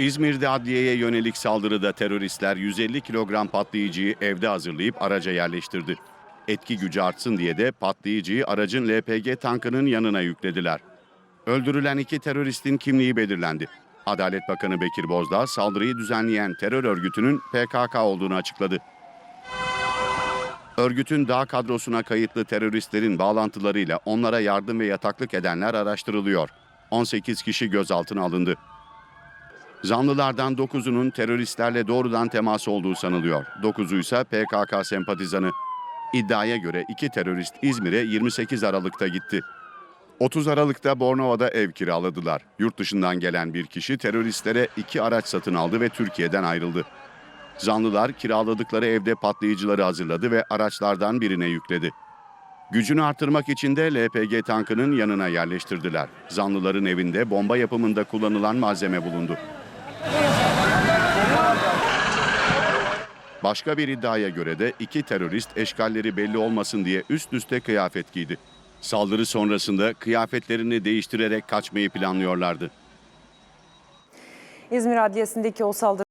İzmir'de adliyeye yönelik saldırıda teröristler 150 kilogram patlayıcıyı evde hazırlayıp araca yerleştirdi. Etki gücü artsın diye de patlayıcıyı aracın LPG tankının yanına yüklediler. Öldürülen iki teröristin kimliği belirlendi. Adalet Bakanı Bekir Bozdağ saldırıyı düzenleyen terör örgütünün PKK olduğunu açıkladı. Örgütün dağ kadrosuna kayıtlı teröristlerin bağlantılarıyla onlara yardım ve yataklık edenler araştırılıyor. 18 kişi gözaltına alındı. Zanlılardan 9'unun teröristlerle doğrudan temas olduğu sanılıyor. 9'u ise PKK sempatizanı. İddiaya göre iki terörist İzmir'e 28 Aralık'ta gitti. 30 Aralık'ta Bornova'da ev kiraladılar. Yurt dışından gelen bir kişi teröristlere iki araç satın aldı ve Türkiye'den ayrıldı. Zanlılar kiraladıkları evde patlayıcıları hazırladı ve araçlardan birine yükledi. Gücünü artırmak için de LPG tankının yanına yerleştirdiler. Zanlıların evinde bomba yapımında kullanılan malzeme bulundu. Başka bir iddiaya göre de iki terörist eşkalleri belli olmasın diye üst üste kıyafet giydi. Saldırı sonrasında kıyafetlerini değiştirerek kaçmayı planlıyorlardı. İzmir Adliyesi'ndeki o saldırı